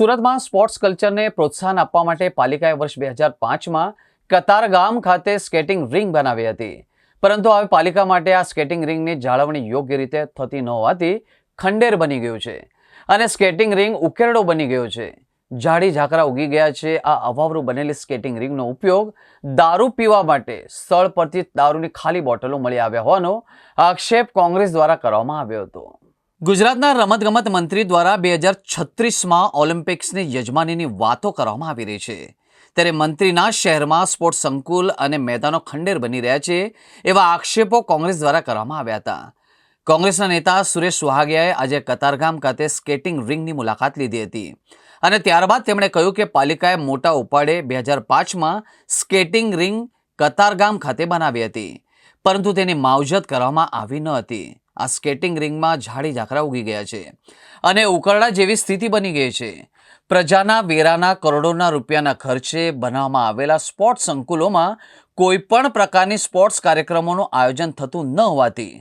સુરતમાં સ્પોર્ટ્સ કલ્ચરને પ્રોત્સાહન આપવા માટે પાલિકાએ વર્ષ બે હજાર પાંચમાં કતારગામ ખાતે સ્કેટિંગ રિંગ બનાવી હતી. પરંતુ હવે પાલિકા માટે આ સ્કેટિંગ રિંગની જાળવણી યોગ્ય રીતે થતી ન હોવાથી ખંડેર બની ગયું છે અને સ્કેટિંગ રિંગ ઉકેરડો બની ગયો છે. જાડી ઝાકરા ઉગી ગયા છે. આ અવાવરું બનેલી સ્કેટિંગ રિંગનો ઉપયોગ દારૂ પીવા માટે સ્થળ પરથી દારૂની ખાલી બોટલો મળી આવ્યા હોવાનો આક્ષેપ કોંગ્રેસ દ્વારા કરવામાં આવ્યો હતો. ગુજરાતના રમતગમત મંત્રી દ્વારા બે હજાર છત્રીસમાં ઓલિમ્પિક્સની યજમાનીની વાતો કરવામાં આવી રહી છે. ત્યારે મંત્રીના શહેરમાં સ્પોર્ટ્સ સંકુલ અને મેદાનો ખંડેર બની રહ્યા છે એવા આક્ષેપો કોંગ્રેસ દ્વારા કરવામાં આવ્યા હતા. કોંગ્રેસના નેતા સુરેશ સુહાગિયાએ આજે કતારગામ ખાતે સ્કેટિંગ રિંગની મુલાકાત લીધી હતી અને ત્યારબાદ તેમણે કહ્યું કે પાલિકાએ મોટા ઉપાડે બે હજાર પાંચમાં સ્કેટિંગ રિંગ કતારગામ ખાતે બનાવી હતી. પરંતુ તેની માવજત કરવામાં આવી ન હતી. આ સ્કેટિંગ રિંગમાં ઝાડી ઝાકરા ઉગી ગયા છે અને ઉકરડા જેવી સ્થિતિ બની ગઈ છે. પ્રજાના વેરાના કરોડોના રૂપિયાના ખર્ચે બનાવવામાં આવેલા સ્પોર્ટ્સ સંકુલોમાં કોઈ પણ પ્રકારની સ્પોર્ટ્સ કાર્યક્રમોનું આયોજન થતું ન હોવાથી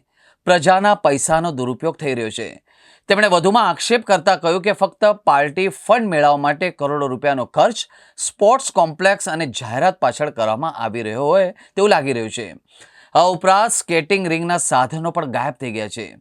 પ્રજાના પૈસાનો દુરુપયોગ થઈ રહ્યો છે. તેમણે વધુમાં આક્ષેપ કરતા કહ્યું કે ફક્ત પાર્ટી ફંડ મેળવવા માટે કરોડો રૂપિયાનો ખર્ચ સ્પોર્ટ્સ કોમ્પ્લેક્સ અને જાહેરાત પાછળ કરવામાં આવી રહ્યો હોય તેવું લાગી રહ્યું છે. આ ઉપરાંત સ્કેટિંગ રિંગના સાધનો પણ ગાયબ થઈ ગયા છે.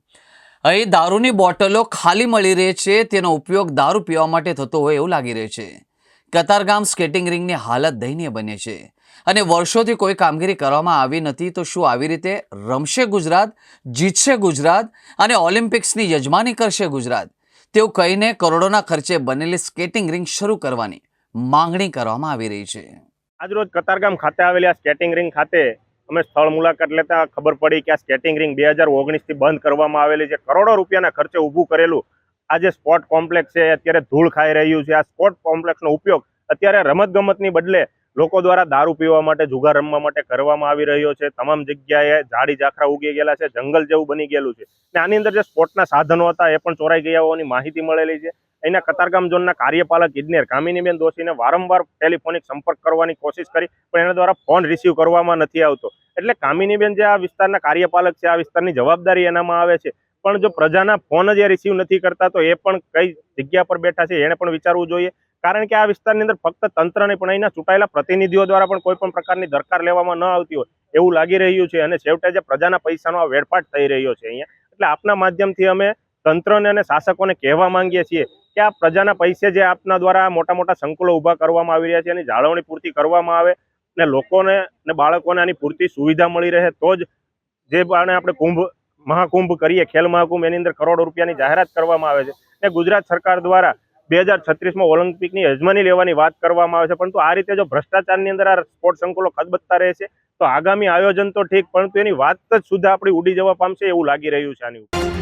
અહીં દારૂની બોટલો ખાલી મળી રહે છે, તેનો ઉપયોગ દારૂ પીવા માટે થતો હોય એવું લાગી રહ્યું છે. કતારગામ સ્કેટિંગ રિંગની હાલત દયનીય બને છે. અને વર્ષોથી કોઈ કામગીરી કરવામાં આવી નથી, તો શું આવી રીતે રમશે ગુજરાત, જીતશે ગુજરાત અને ઓલિમ્પિક્સની યજમાની કરશે ગુજરાત? તેવું કહીને કરોડોના ખર્ચે બનેલી સ્કેટિંગ રિંગ શરૂ કરવાની માંગણી કરવામાં આવી રહી છે. આજરોજ કતારગામ ખાતે આવેલી આ સ્કેટિંગ રિંગ ખાતે અમે સ્થળ મુલાકાત લેતા ખબર પડી કે આ સ્કેટિંગ રિંગ બે હજાર ઓગણીસથી બંધ કરવામાં આવેલી છે. કરોડો રૂપિયાના ખર્ચે ઊભું કરેલું આ જે સ્પોર્ટ કોમ્પ્લેક્સ છે અત્યારે ધૂળ ખાઈ રહ્યું છે. આ સ્પોર્ટ કોમ્પ્લેક્સનો ઉપયોગ અત્યારે રમતગમતની બદલે લોકો દ્વારા દારૂ પીવા માટે, જુગાર રમવા માટે કરવામાં આવી રહ્યો છે. તમામ જગ્યાએ ઝાડી ઝાખરા ઉગી ગયેલા છે, જંગલ જેવું બની ગયેલું છે. ને આની અંદર જે સ્પોર્ટના સાધનો હતા એ પણ ચોરાઈ ગયા હોવાની માહિતી મળેલી છે. અહીંના કતારગામ ઝોનના કાર્યપાલક ઇજનેર કામિનીબેન દોશીને વારંવાર ટેલિફોનિક સંપર્ક કરવાની કોશિશ કરી, પણ એના દ્વારા ફોન રિસીવ કરવામાં નથી આવતો. એટલે કામિનીબેન જે આ વિસ્તારના કાર્યપાલક છે, આ વિસ્તારની જવાબદારી એનામાં આવે છે. પણ જો પ્રજાના ફોન જ રિસીવ નથી કરતા, તો એ પણ કઈ જગ્યા પર બેઠા છે, એને પણ વિચારવું જોઈએ. કારણ કે આ વિસ્તારની અંદર ફક્ત તંત્ર નહીં પણ અહીંના ચૂંટાયેલા પ્રતિનિધિઓ દ્વારા પણ કોઈ પણ પ્રકારની દરકાર લેવામાં ન આવતી હોય એવું લાગી રહ્યું છે અને છેવટે જે પ્રજાના પૈસાનો આ વેડફાટ થઈ રહ્યો છે અહીંયા. એટલે આપના માધ્યમથી અમે તંત્રને અને શાસકોને કહેવા માંગીએ છીએ કે આ પ્રજાના પૈસે જે આપના દ્વારા મોટા મોટા સંકુલો ઊભા કરવામાં આવી રહ્યા છે, એની જાળવણી પૂરતી કરવામાં આવે ને લોકોને ને બાળકોને આની પૂરતી સુવિધા મળી રહે, તો જ જે આપણે કુંભ, મહાકુંભ કરીએ, ખેલ મહાકુંભ, એની અંદર કરોડો રૂપિયાની જાહેરાત કરવામાં આવે છે. ને ગુજરાત સરકાર દ્વારા બે હજાર છત્રીસમાં ઓલિમ્પિકની યજમાની લેવાની વાત કરવામાં આવે છે. પરંતુ આ રીતે જો ભ્રષ્ટાચારની અંદર આ સ્પોર્ટ સંકુલો ખદબદતા રહે છે, તો આગામી આયોજન તો ઠીક, પરંતુ એની વાત જ સુધા આપણી ઉડી જવા પામશે એવું લાગી રહ્યું છે આની ઉપર